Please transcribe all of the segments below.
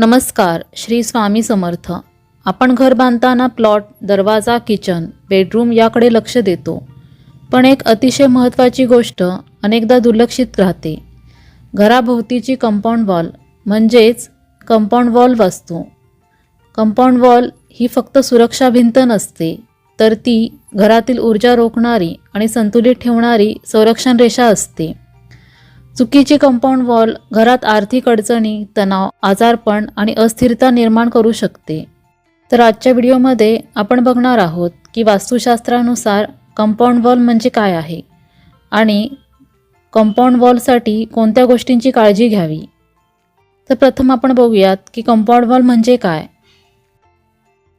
नमस्कार श्री स्वामी समर्थ. आपण घर बांधताना प्लॉट दरवाजा किचन बेडरूम याकडे लक्ष देतो. पण एक अतिशय महत्त्वाची गोष्ट अनेकदा दुर्लक्षित राहते. घराभोवतीची कंपाऊंड वॉल म्हणजेच कंपाऊंड वॉल वास्तू. कंपाऊंड वॉल ही फक्त सुरक्षा भिंत नसते तर ती घरातील ऊर्जा रोखणारी आणि संतुलित ठेवणारी संरक्षण रेषा असते. चुकीची कंपाऊंड वॉल घरात आर्थिक अडचणी तणाव आजारपण आणि अस्थिरता निर्माण करू शकते. तर आजच्या व्हिडिओमध्ये आपण बघणार आहोत की वास्तुशास्त्रानुसार कंपाऊंड वॉल म्हणजे काय आहे आणि कंपाऊंड वॉलसाठी कोणत्या गोष्टींची काळजी घ्यावी. तर प्रथम आपण बघूयात की कंपाऊंड वॉल म्हणजे काय.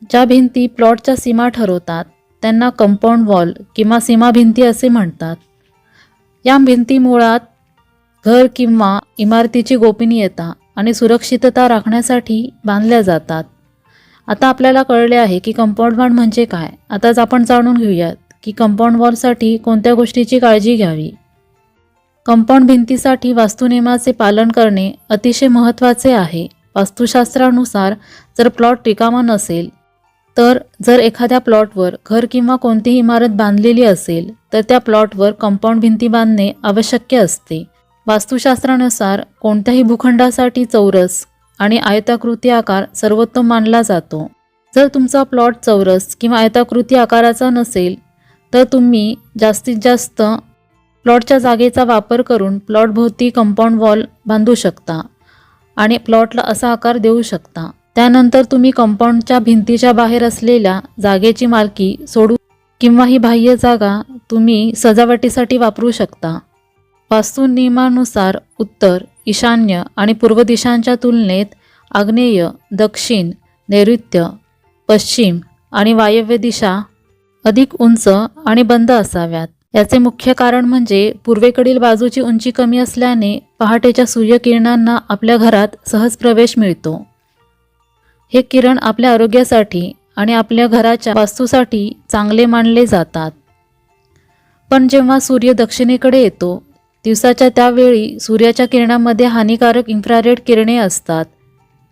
ज्या भिंती प्लॉटच्या सीमा ठरवतात त्यांना कंपाऊंड वॉल किंवा सीमा भिंती असे म्हणतात. या भिंती मुळात घर किंवा इमारतीची गोपनीयता आणि सुरक्षितता राखण्यासाठी बांधल्या जातात. आता आपल्याला कळले आहे की कंपाऊंड वॉल म्हणजे काय. आताच आपण जाणून घेऊयात की कंपाऊंड वॉलसाठी कोणत्या गोष्टीची काळजी घ्यावी. कंपाऊंड भिंतीसाठी वास्तुनियमाचे पालन करणे अतिशय महत्त्वाचे आहे. वास्तुशास्त्रानुसार जर प्लॉट रिकामा नसेल तर जर एखाद्या प्लॉटवर घर किंवा कोणतीही इमारत बांधलेली असेल तर त्या प्लॉटवर कंपाऊंड भिंती बांधणे आवश्यक असते. वास्तुशास्त्रानुसार कोणत्याही भूखंडासाठी चौरस आणि आयताकृती आकार सर्वोत्तम मानला जातो. जर तुमचा प्लॉट चौरस किंवा आयताकृती आकाराचा नसेल तर तुम्ही जास्तीत जास्त प्लॉटच्या जागेचा वापर करून प्लॉटभोवती कंपाऊंड वॉल बांधू शकता आणि प्लॉटला असा आकार देऊ शकता. त्यानंतर तुम्ही कंपाऊंडच्या भिंतीच्या बाहेर असलेल्या जागेची मालकी सोडू किंवा ही बाह्य जागा तुम्ही सजावटीसाठी वापरू शकता. वास्तू नियमानुसार उत्तर ईशान्य आणि पूर्व दिशांच्या तुलनेत आग्नेय दक्षिण नैऋत्य पश्चिम आणि वायव्य दिशा अधिक उंच आणि बंद असाव्यात. याचे मुख्य कारण म्हणजे पूर्वेकडील बाजूची उंची कमी असल्याने पहाटेच्या सूर्यकिरणांना आपल्या घरात सहज प्रवेश मिळतो. हे किरण आपल्या आरोग्यासाठी आणि आपल्या घराच्या वास्तूसाठी चांगले मानले जातात. पण जेव्हा सूर्य दक्षिणेकडे येतो दिवसाच्या त्यावेळी सूर्याच्या किरणामध्ये हानिकारक इन्फ्रारेड किरणे असतात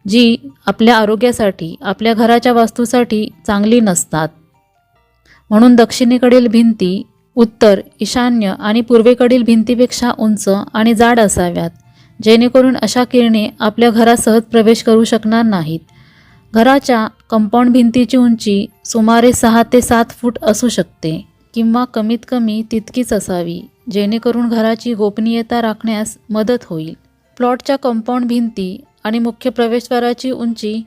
जी आपल्या आरोग्यासाठी आपल्या घराच्या वास्तूसाठी चांगली नसतात. म्हणून दक्षिणेकडील भिंती उत्तर ईशान्य आणि पूर्वेकडील भिंतीपेक्षा उंच आणि जाड असाव्यात जेणेकरून अशा किरणे आपल्या घरात सहज प्रवेश करू शकणार नाहीत. घराच्या कंपाऊंड भिंतीची उंची सुमारे सहा ते सात फूट असू शकते. किंवा कमीत कमी तितकीच असावी जेणेकरून घराची गोपनीयता राखण्यास मदत होईल. प्लॉटच्या कंपाऊंड भिंती आणि मुख्य प्रवेशद्वाराची उंची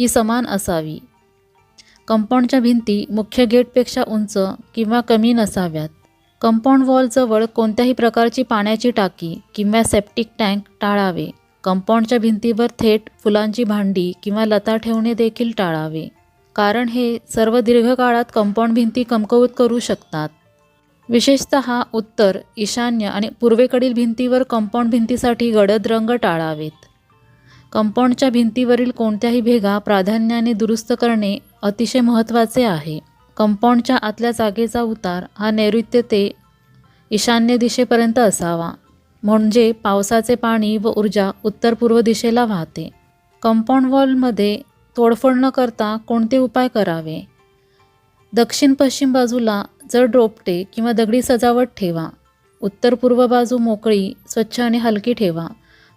ही समान असावी. कंपाऊंडच्या भिंती मुख्य गेटपेक्षा उंच किंवा कमी नसाव्यात. कंपाऊंड वॉलजवळ कोणत्याही प्रकारची पाण्याची टाकी किंवा सेप्टिक टँक टाळावे. कंपाऊंडच्या भिंतीवर थेट फुलांची भांडी किंवा लता ठेवणे देखील टाळावे. कारण हे सर्व दीर्घकाळात कंपाऊंड भिंती कमकवत करू शकतात. विशेषत उत्तर ईशान्य आणि पूर्वेकडील भिंतीवर कंपाऊंड भिंतीसाठी गडद रंग टाळावेत. कंपाऊंडच्या भिंतीवरील कोणत्याही भेगा प्राधान्याने दुरुस्त करणे अतिशय महत्त्वाचे आहे. कंपाऊंडच्या आतल्या जागेचा उतार हा नैऋत्य ते ईशान्य दिशेपर्यंत असावा म्हणजे पावसाचे पाणी व ऊर्जा उत्तर पूर्व दिशेला वाहते. कंपाऊंड वॉलमध्ये तोडफोड न करता कोणते उपाय करावे? दक्षिण पश्चिम बाजूला जड रोपटे किंवा दगडी सजावट ठेवा. उत्तर पूर्व बाजू मोकळी स्वच्छ आणि हलकी ठेवा.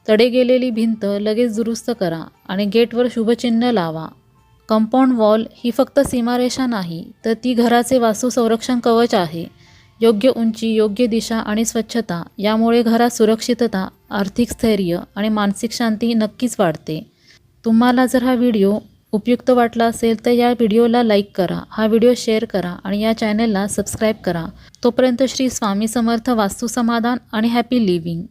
तडे गेलेली भिंत लगेच दुरुस्त करा आणि गेटवर शुभचिन्ह लावा. कंपाऊंड वॉल ही फक्त सीमारेषा नाही तर ती घराचे वास्तू संरक्षण कवच आहे. योग्य उंची योग्य दिशा आणि स्वच्छता यामुळे घरात सुरक्षितता आर्थिक स्थैर्य आणि मानसिक शांती नक्कीच वाढते. तुम्हाला जर हा व्हिडिओ उपयुक्त वाटला असेल तर या व्हिडिओला लाईक करा हा व्हिडिओ शेअर करा आणि या चॅनलला सबस्क्राईब करा. तोपर्यंत श्री स्वामी समर्थ वास्तू समाधान आणि हॅपी लिव्हिंग.